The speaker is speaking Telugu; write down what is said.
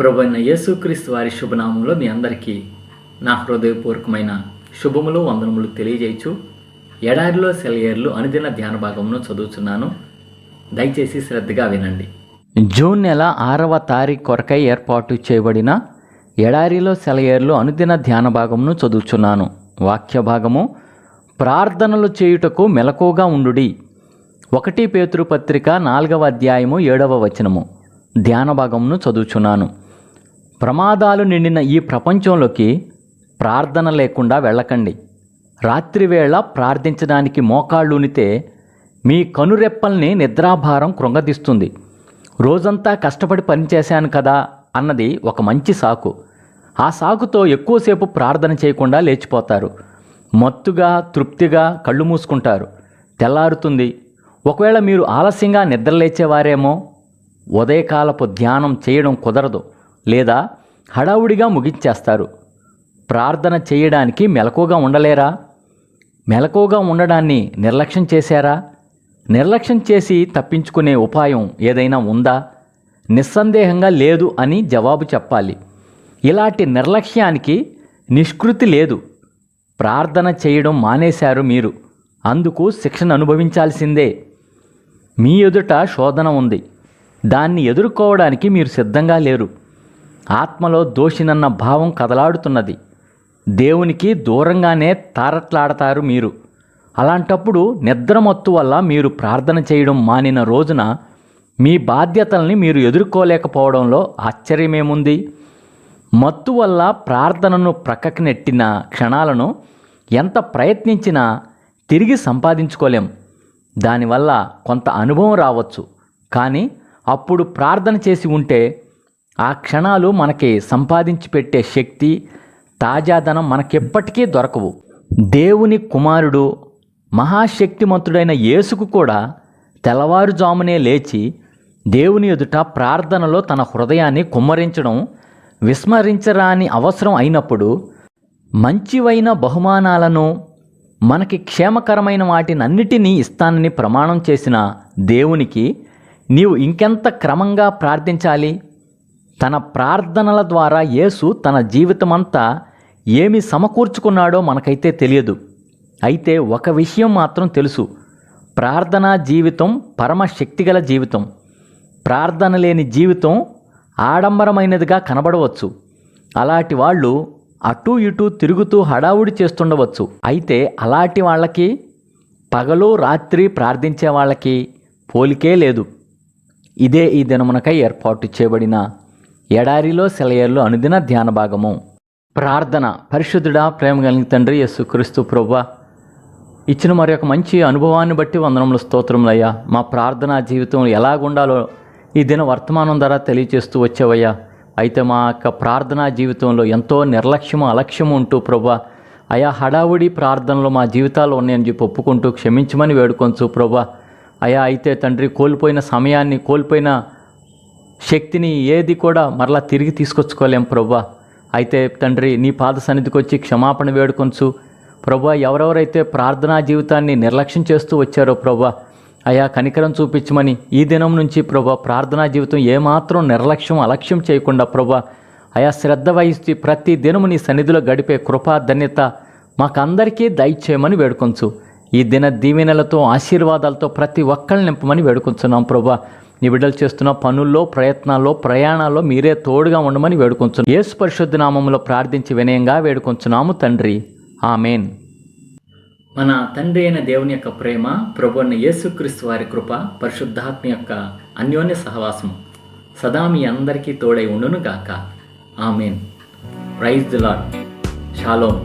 ప్రభు యేసుక్రీస్తు వారి శుభనామంలో మీ అందరికీ నా హృదయపూర్వకమైన శుభములు వందనములు తెలియజేయచ్చు. ఎడారిలో సెలయేర్లు అనుదిన ధ్యాన భాగమును చదువుతున్నాను దయచేసి శ్రద్ధగా వినండి. జూన్ నెల ఆరవ తారీఖు కొరకై ఏర్పాటు చేయబడిన ఎడారిలో సెలయేర్లు అనుదిన ధ్యాన భాగమును చదువుచున్నాను. వాక్య భాగము ప్రార్థనలు చేయుటకు మెలకుగా ఉండుడి. ఒకటి పేతృపత్రిక పత్రిక నాలుగవ అధ్యాయము ఏడవ వచనము. ధ్యాన భాగమును చదువుచున్నాను. ప్రమాదాలు నిండిన ఈ ప్రపంచంలోకి ప్రార్థన లేకుండా వెళ్ళకండి. రాత్రివేళ ప్రార్థించడానికి మోకాళ్ళూనితే మీ కనురెప్పల్ని నిద్రాభారం కృంగదీస్తుంది. రోజంతా కష్టపడి పనిచేశాను కదా అన్నది ఒక మంచి సాకు. ఆ సాకుతో ఎక్కువసేపు ప్రార్థన చేయకుండా లేచిపోతారు. మత్తుగా తృప్తిగా కళ్ళు మూసుకుంటారు. తెల్లారుతుంది. ఒకవేళ మీరు ఆలస్యంగా నిద్రలేచేవారేమో ఉదయకాలపు ధ్యానం చేయడం కుదరదు. లేదా హడావుడిగా ముగించేస్తారు. ప్రార్థన చేయడానికి మెలకుగా ఉండలేరా? మెలకుగా ఉండడాన్ని నిర్లక్ష్యం చేశారా? నిర్లక్ష్యం చేసి తప్పించుకునే ఉపాయం ఏదైనా ఉందా? నిస్సందేహంగా లేదు అని జవాబు చెప్పాలి. ఇలాంటి నిర్లక్ష్యానికి నిష్కృతి లేదు. ప్రార్థన చేయడం మానేశారు మీరు. అందుకు శిక్షణ అనుభవించాల్సిందే. మీ ఎదుట శోధన ఉంది. దాన్ని ఎదుర్కోవడానికి మీరు సిద్ధంగా లేరు. ఆత్మలో దోషినన్న భావం కదలాడుతున్నది. దేవునికి దూరంగానే తారట్లాడతారు మీరు. అలాంటప్పుడు నిద్రమత్తు వల్ల మీరు ప్రార్థన చేయడం మానిన రోజున మీ బాధ్యతల్ని మీరు ఎదుర్కోలేకపోవడంలో ఆశ్చర్యమేముంది? మత్తు వల్ల ప్రార్థనను ప్రక్కకి నెట్టిన క్షణాలను ఎంత ప్రయత్నించినా తిరిగి సంపాదించుకోలేం. దానివల్ల కొంత అనుభవం రావచ్చు. కానీ అప్పుడు ప్రార్థన చేసి ఉంటే ఆ క్షణాలు మనకి సంపాదించి పెట్టే శక్తి తాజాదనం మనకెప్పటికీ దొరకవు. దేవుని కుమారుడు మహాశక్తిమంతుడైన యేసుకు కూడా తెల్లవారుజామునే లేచి దేవుని ఎదుట ప్రార్థనలో తన హృదయాన్ని కుమ్మరించడం విస్మరించరాని అవసరం అయినప్పుడు మంచివైన బహుమానాలను మనకి క్షేమకరమైన వాటినన్నిటినీ ఇస్తానని ప్రమాణం చేసిన దేవునికి నీవు ఇంకెంత క్రమంగా ప్రార్థించాలి? తన ప్రార్థనల ద్వారా యేసు తన జీవితమంతా ఏమి సమకూర్చుకున్నాడో మనకైతే తెలియదు. అయితే ఒక విషయం మాత్రం తెలుసు. ప్రార్థనా జీవితం పరమశక్తిగల జీవితం. ప్రార్థన లేని జీవితం ఆడంబరమైనదిగా కనబడవచ్చు. అలాంటి వాళ్ళు అటు ఇటు తిరుగుతూ హడావుడి చేస్తుండవచ్చు. అయితే అలాంటి వాళ్ళకి పగలు రాత్రి ప్రార్థించే వాళ్ళకి పోలికే లేదు. ఇదే ఈ దినమునకై ఏర్పాటు చేయబడిన ఎడారిలో సెలయేర్లు అనుదిన ధ్యాన భాగము. ప్రార్థన. పరిశుద్ధుడా ప్రేమ కలిగిన తండ్రి యేసు క్రీస్తు ప్రభా ఇచ్చిన మరి ఒక మంచి అనుభవాన్ని బట్టి వందనములు స్తోత్రములయ్యా. మా ప్రార్థనా జీవితం ఎలాగుండాలో ఈ దిన వర్తమానం ద్వారా తెలియచేస్తూ వచ్చావయ్యా. అయితే మా యొక్క ప్రార్థనా జీవితంలో ఎంతో నిర్లక్ష్యము అలక్ష్యము ఉంటూ ప్రభా అయా హడావుడి ప్రార్థనలు మా జీవితాల్లో ఉన్నాయని చెప్పి ఒప్పుకుంటూ క్షమించమని వేడుకొంచు ప్రభా అయా అయితే తండ్రి కోల్పోయిన సమయాన్ని కోల్పోయిన శక్తిని ఏది కూడా మరలా తిరిగి తీసుకొచ్చుకోలేం ప్రభా అయితే తండ్రి నీ పాద సన్నిధికి వచ్చి క్షమాపణ వేడుకొంచు. ప్రభా ఎవరెవరైతే ప్రార్థనా జీవితాన్ని నిర్లక్ష్యం చేస్తూ వచ్చారో ప్రభా అయా కనికరం చూపించమని ఈ దినం నుంచి ప్రభా ప్రార్థనా జీవితం ఏమాత్రం నిర్లక్ష్యం అలక్ష్యం చేయకుండా ప్రభా అయా శ్రద్ధ వహిస్తూ ప్రతి దినము నీ సన్నిధిలో గడిపే కృపా ధన్యత మాకందరికీ దయచేయమని వేడుకొంచు. ఈ దిన దీవెనలతో ఆశీర్వాదాలతో ప్రతి ఒక్కళ్ళని నింపమని వేడుకొంచున్నాం ప్రభా నీ బిడ్డలు చేస్తున్న పనుల్లో ప్రయత్నాల్లో ప్రయాణాల్లో మీరే తోడుగా ఉండమని వేడుకొంచు యేసు పరిశుద్ధ నామంలో ప్రార్థించి వినయంగా వేడుకొంచున్నాము తండ్రి. ఆమెన్. మన తండ్రి అయిన దేవుని యొక్క ప్రేమ ప్రభు అయిన యేసుక్రీస్తు వారి కృప పరిశుద్ధాత్మ యొక్క అన్యోన్య సహవాసం సదా మీ అందరికీ తోడై ఉండును గాక amen. Praise the lord shalom